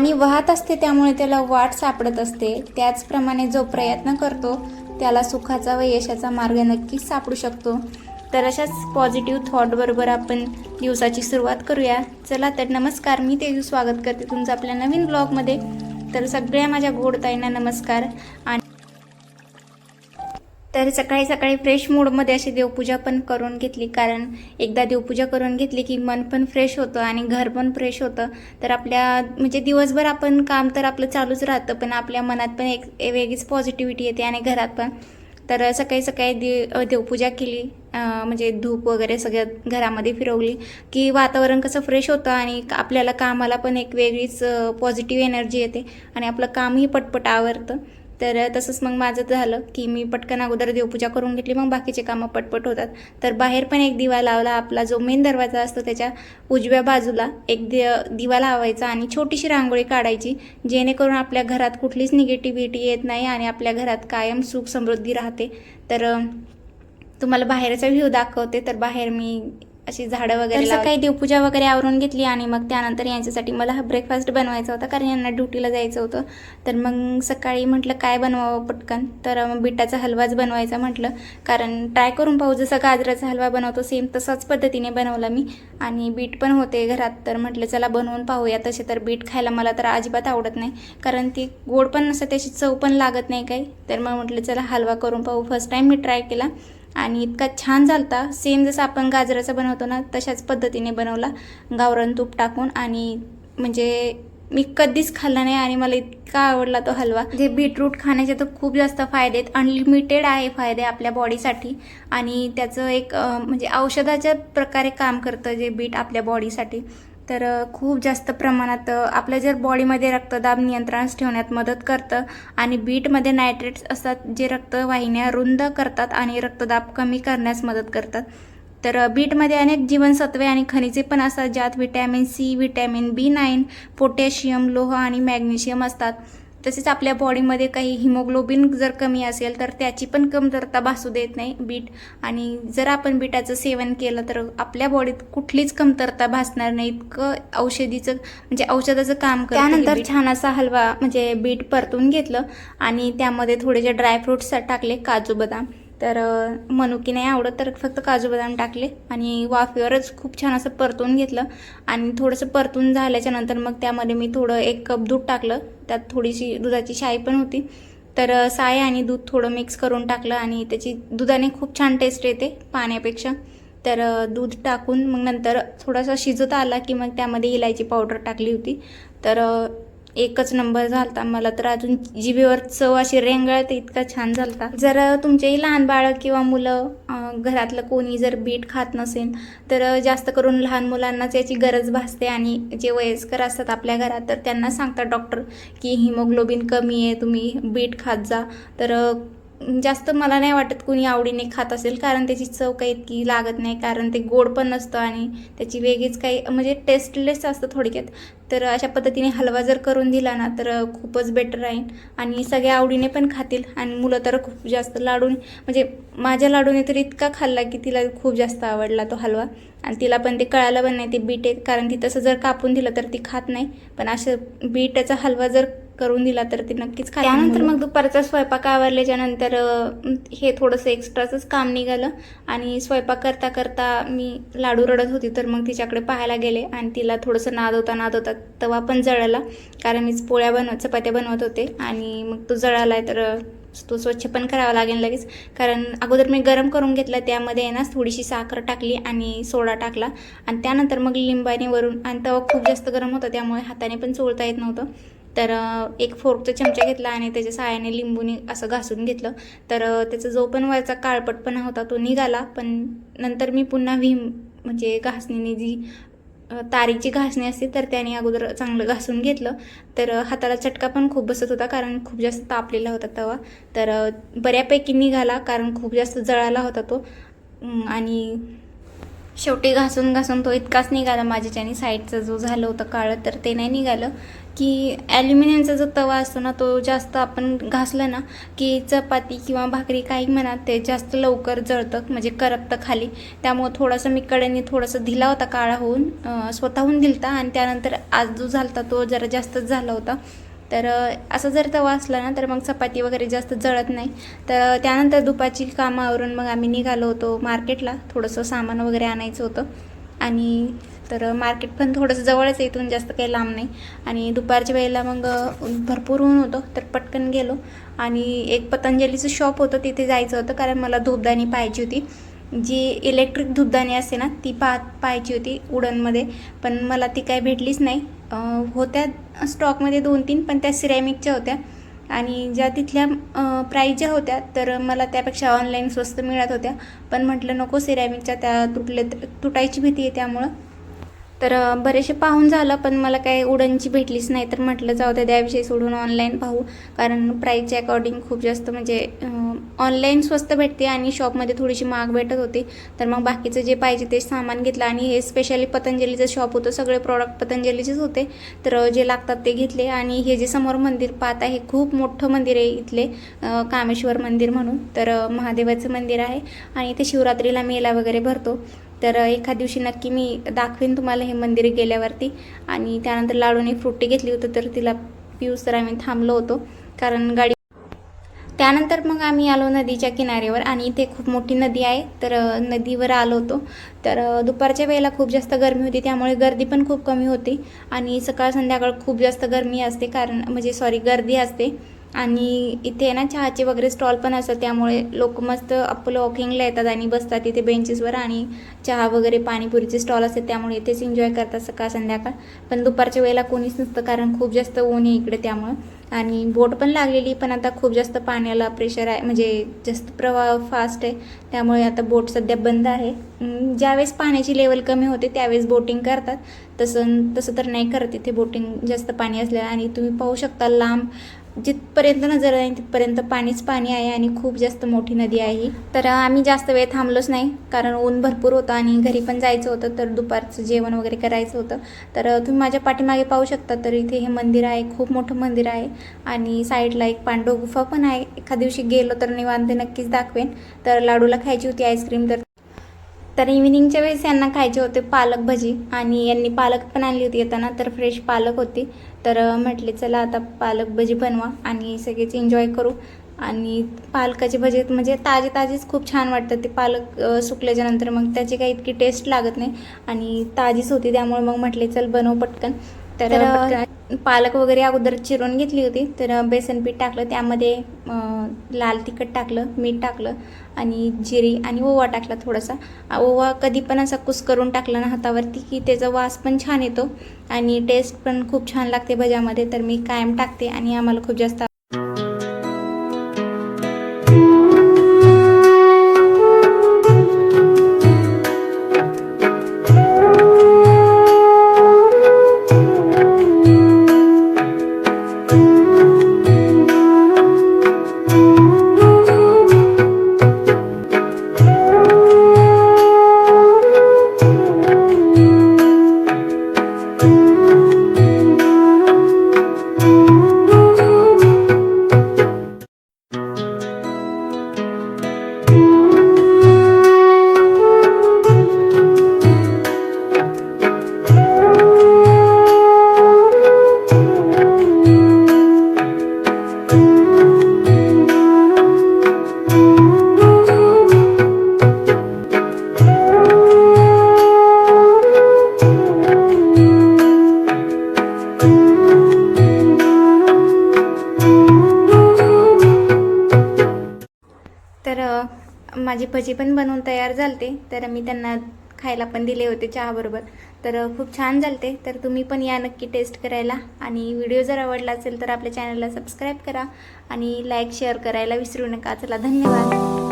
पाणी वाहत असते त्यामुळे त्याला वाट सापडत असते. त्याचप्रमाणे जो प्रयत्न करतो त्याला सुखाचा व यशाचा मार्ग नक्कीच सापडू शकतो. तर अशाच पॉझिटिव्ह थॉटबरोबर आपण दिवसाची सुरुवात करूया. चला तर नमस्कार मी तेजू स्वागत करते तुमचं आपल्या नवीन ब्लॉगमध्ये तर सगळ्या माझ्या गोडताईंना नमस्कार. आणि तर सकाळी सकाळी फ्रेश मूडमध्ये अशी देवपूजा पण करून घेतली. कारण एकदा देवपूजा करून घेतली की मन पण फ्रेश होतं आणि घर पण फ्रेश होतं. तर आपल्या म्हणजे दिवसभर आपण काम तर आपलं चालूच राहतं पण आपल्या मनात पण एक वेगळीच पॉझिटिव्हिटी येते आणि घरात पण. तर सकाळी सकाळी दे देवपूजा केली. म्हणजे धूप वगैरे सगळं घरामध्ये फिरवली की वातावरण कसं फ्रेश होतं आणि आपल्याला कामाला पण एक वेगळीच पॉझिटिव्ह एनर्जी येते आणि आपलं कामही पटपट आवरतं. तर तसंच मग माझं झालं की मी पटकन अगोदर देवपूजा करून घेतली मग बाकीचे कामं पटपट होतात. तर बाहेर पण एक दिवा लावला आपला जो मेन दरवाजा असतो त्याच्या उजव्या बाजूला एक दि दिवा लावायचा आणि छोटीशी रांगोळी काढायची जेणेकरून आपल्या घरात कुठलीच निगेटिव्हिटी येत नाही आणि आपल्या घरात कायम सुख समृद्धी राहते. तर तुम्हाला बाहेरचा व्ह्यू दाखवते तर बाहेर मी अशी झाडं वगैरे सकाळी देवपूजा वगैरे आवरून घेतली आणि मग त्यानंतर यांच्यासाठी मला हा ब्रेकफास्ट बनवायचा होता कारण यांना ड्युटीला जायचं होतं. तर मग सकाळी म्हटलं काय बनवावं पटकन? तर मग बिटाचा हलवाच बनवायचा म्हटलं कारण ट्राय करून पाहू जसं गाजराचा हलवा बनवतो सेम तसाच पद्धतीने बनवला मी. आणि बीट पण होते घरात तर म्हटलं चला बनवून पाहूया. तसे तर बीट खायला मला तर अजिबात आवडत नाही कारण ती गोड पण नसतं त्याची चव पण लागत नाही काही. तर मग म्हटलं चला हलवा करून पाहू. फर्स्ट टाईम मी ट्राय केला. आणि इतका छान झालता. सेम जसं आपण गाजराचा बनवतो ना तशाच पद्धतीने बनवला. गावरान तूप टाकून आणि म्हणजे मी कधीच खाल्ला नाही आणि मला इतका आवडला तो हलवा. जे बीटरूट खाण्याचे तर खूप जास्त फायदे आहेत. अनलिमिटेड आहे फायदे आपल्या बॉडीसाठी. आणि त्याचं एक म्हणजे औषधाच्या प्रकारे काम करतं जे बीट आपल्या बॉडीसाठी. तर खूप जास्त प्रमाणात आपल्या जर बॉडीमध्ये रक्तदाब नियंत्रणास ठेवण्यात मदत करतं आणि बीटमध्ये नायट्रेट्स असतात जे रक्तवाहिन्या रुंद करतात आणि रक्तदाब कमी करण्यास मदत करतात. तर बीटमध्ये अनेक जीवनसत्वे आणि खनिजे पण असतात ज्यात vitamin C vitamin B nine potassium लोह आणि मॅग्नेशियम असतात. तसेच आपल्या बॉडीमध्ये काही हिमोग्लोबिन जर कमी असेल तर त्याची पण कमतरता भासू देत नाही बीट. आणि जर आपण बीटाचं सेवन केलं तर आपल्या बॉडीत कुठलीच कमतरता भासणार नाही. इतकं औषधीचं म्हणजे औषधाचं काम करतं त्यानंतर. छान असा हलवा म्हणजे बीट परतून घेतलं आणि त्यामध्ये थोडेसे ड्रायफ्रुट्स टाकले काजू बदाम. तर मनुकी नाही आवडत तर फक्त काजू बदाम टाकले आणि वाफेवरच खूप छान असं परतून घेतलं. आणि थोडंसं परतून झाल्याच्यानंतर मग त्यामध्ये मी थोडं एक कप दूध टाकलं. त्यात थोडीशी दुधाची शाई पण होती. तर साय आणि दूध थोडं मिक्स करून टाकलं आणि त्याची दुधाने खूप छान टेस्ट येते पाण्यापेक्षा. तर दूध टाकून मग नंतर थोडासा शिजत आला की मग त्यामध्ये इलायची पावडर टाकली होती. तर एकच नंबर झालता मला तर अजून जिभेवर चव अशी रेंगाळते इतका छान झालता. जर तुमचेही लहान बाळं किंवा मुलं घरातलं कोणी जर बीट खात नसेल तर जास्त करून लहान मुलांनाच याची गरज भासते आणि जे वयस्कर असतात आपल्या घरात तर त्यांना सांगतात डॉक्टर की हिमोग्लोबिन कमी आहे तुम्ही बीट खात जा. तर जास्त मला नाही वाटत कुणी आवडीने खात असेल कारण त्याची चव काही इतकी लागत नाही कारण ते गोड पण नसतं आणि त्याची वेगळीच काही म्हणजे टेस्टलेस असतं थोडक्यात. तर अशा पद्धतीने हलवा जर करून दिला ना तर खूपच बेटर राहील आणि सगळ्या आवडीने पण खातील. आणि मुलं तर खूप जास्त लाडून म्हणजे माझ्या लाडूने तर इतका खाल्ला की तिला खूप जास्त आवडला तो हलवा. आणि तिला पण ते कळालं पण नाही ते बीट आहे कारण ती तसं जर कापून दिलं तर ती खात नाही. पण असं बीटाचा हलवा जर करून दिला तर ती नक्कीच खाते त्यानंतर मग दुपारचा स्वयंपाक आवरल्याच्या नंतर हे थोडंसं एक्स्ट्राचंच काम निघालं. आणि स्वयंपाक करता करता मी लाडू रडत होती तर मग तिच्याकडे पाहायला गेले आणि तिला थोडंसं नादवता नादवता तवा पण जळाला. कारण मीच पोळ्या बनवत चपात्या बनवत होते आणि मग तो जळाला आहे तर तो स्वच्छ पण करावा लागेल लगेच. कारण अगोदर मी गरम करून घेतला त्यामध्ये आहे ना थोडीशी साखर टाकली आणि सोडा टाकला. आणि त्यानंतर मग लिंबाने वरून आणि तवा खूप जास्त गरम होता त्यामुळे हाताने पण चोळता येत नव्हतं. तर एक फोर्कचा चमचा घेतला आणि त्याच्या साहाय्याने लिंबूने असं घासून घेतलं. तर त्याचा जो पण वरचा काळपटपणा होता तो निघाला पण नंतर मी पुन्हा व्हीम म्हणजे घासणीने जी तारीची घासणी असते तर त्याने अगोदर चांगलं घासून घेतलं. तर हाताला चटका पण खूप बसत होता कारण खूप जास्त तापलेला होता तवा. तर बऱ्यापैकी निघाला कारण खूप जास्त जळाला होता तो. आणि शेवटी घासून घासून तो इतकाच निघाला माझ्याच्याने. साईडचं जो झालं होतं काळं तर ते नाही निघालं. की ॲल्युमिनियमचा जो तवा असतो ना तो जास्त आपण घासला ना की चपाती किंवा भाकरी काही म्हणा ते जास्त लवकर जळतं म्हणजे करपतं खाली. त्यामुळं थोडंसं मी कडेने थोडंसं दिला होता काळा होऊन स्वतःहून दिलता आणि त्यानंतर आज जो झालता तो जरा जास्तच झाला होता. तर असं जर तवा असला ना तर मग चपाती वगैरे जास्त जळत नाही. तर त्यानंतर दुपारची कामावरून मग आम्ही निघालो होतो मार्केटला. थोडंसं सामान वगैरे आणायचं होतं. आणि तर मार्केट पण थोडंसं जवळच आहे इथून जास्त काही लांब नाही. आणि दुपारच्या वेळेला मग भरपूर ऊन होतं तर पटकन गेलो. आणि एक पतंजलीचं शॉप होतं तिथे जायचं होतं कारण मला धूपदाणी पाहिजे होती. जी इलेक्ट्रिक धूपदाणी असते ना ती पा पाहायची होती उडनमध्ये. पण मला ती काय भेटलीच नाही. होत्या स्टॉकमध्ये दोन तीन पण त्या सिरॅमिकच्या होत्या. आणि ज्या तिथल्या प्राईज ज्या होत्या तर मला त्यापेक्षा ऑनलाईन स्वस्त मिळत होत्या. पण म्हटलं नको सिरॅमिकच्या त्या तुटले तुटायची भीती आहे त्यामुळं. तर बरेचसे पाहून झालं पण मला काही उडनची भेटलीच नाही. तर म्हटलं जाऊ द्या त्याविषयी सोडून ऑनलाईन पाहू. कारण प्राईजच्या अकॉर्डिंग खूप जास्त म्हणजे ऑनलाईन स्वस्त भेटते आणि शॉपमध्ये थोडीशी महाग भेटत होती. तर मग बाकीचं जे पाहिजे ते सामान घेतलं. आणि हे स्पेशली पतंजलीचं शॉप होतं. सगळे प्रॉडक्ट पतंजलीचेच होते. तर जे लागतात ते घेतले. आणि हे जे समोर मंदिर पाहत आहे खूप मोठं मंदिर आहे इथले कामेश्वर मंदिर म्हणून. तर महादेवाचं मंदिर आहे. आणि इथे शिवरात्रीला मेला वगैरे भरतो. तर एखाद दिवशी नक्की मी दाखवेन तुम्हाला हे मंदिर गेल्यावरती. आणि त्यानंतर लाडूने फ्रुटी घेतली होती तर तिला पिऊस तर आम्ही थांबलो होतो कारण गाडी त्यानंतर मग आम्ही आलो नदीच्या किनाऱ्यावर आणि इथे खूप मोठी नदी आहे तर नदीवर आलो होतो. तर दुपारच्या वेळेला खूप जास्त गरमी होती त्यामुळे गर्दी पण खूप कमी होती. आणि सकाळ संध्याकाळ खूप जास्त गरमी असते कारण म्हणजे सॉरी गर्दी असते. आणि इथे ना चहाचे वगैरे स्टॉल पण असतात त्यामुळे लोक मस्त आपलं वॉकिंगला येतात आणि बसतात इथे बेंचेसवर आणि चहा वगैरे पाणीपुरीचे स्टॉल असतात त्यामुळे इथेच एन्जॉय करतात सकाळ संध्याकाळ. पण दुपारच्या वेळेला कोणीच नसतं कारण खूप जास्त ऊन आहे इकडे त्यामुळं. आणि बोट पण लागलेली पण आता खूप जास्त पाण्याला प्रेशर आहे म्हणजे जास्त प्रवाह फास्ट आहे त्यामुळे आता बोट सध्या बंद आहे. ज्यावेळेस पाण्याची लेवल कमी होते त्यावेळेस बोटिंग करतात. तसं तसं तर नाही करत इथे बोटिंग जास्त पाणी असल्या आणि तुम्ही पाहू शकता लांब जिथपर्यंत नजर आहे तिथपर्यंत पाणीच पाणी आहे आणि खूप जास्त मोठी नदी आहे. तर आम्ही जास्त वेळ थांबलोच नाही कारण ऊन भरपूर होतं आणि घरी पण जायचं होतं तर दुपारचं जेवण वगैरे करायचं होतं. तर तुम्ही माझ्या पाठीमागे पाहू शकता तर इथे हे मंदिर आहे खूप मोठं मंदिर आहे आणि साईडला एक पांडव गुफा पण आहे. एखाद दिवशी गेलो तर निवांत नक्कीच दाखवेन. तर लाडूला खायची होती आईस्क्रीम तर तर इव्हिनिंगच्या वेळेस यांना खायचे होते पालक भजी आणि यांनी पालक पण आणली होती. येताना तर फ्रेश पालक होती. तर म्हटले चला आता पालक भजी बनवा आणि सगळेच एन्जॉय करू. आणि पालकाचे भजे म्हणजे ताजे ताजेच खूप छान वाटतं ते पालक सुकल्याच्या नंतर मग त्याची काही इतकी टेस्ट लागत नाही. आणि ताजीच होती त्यामुळे मग म्हटले चल बनव पटकन. तर पालक वगैरे अगोदर चिरून घेतली होती. तर बेसन पीठ टाकलं. त्यामध्ये लाल तिखट टाकलं मीठ टाकलं आणि जिरी आणि ओवा टाकला थोडासा. ओवा कधी पण असा कुस करून टाकला ना हातावरती की त्याचा वास पण छान येतो आणि टेस्ट पण खूप छान लागते भज्यामध्ये. तर मी कायम टाकते आणि आम्हाला खूप जास्त माझी भजी पण बनवून तयार झालते. तर मी त्यांना खायला पण दिले होते चहाबरोबर. तर खूप छान झालते. तर तुम्ही पण या नक्की टेस्ट करायला. आणि व्हिडिओ जर आवडला असेल तर आपल्या चॅनलला सबस्क्राईब करा. आणि लाईक शेअर करायला विसरू नका. चला धन्यवाद.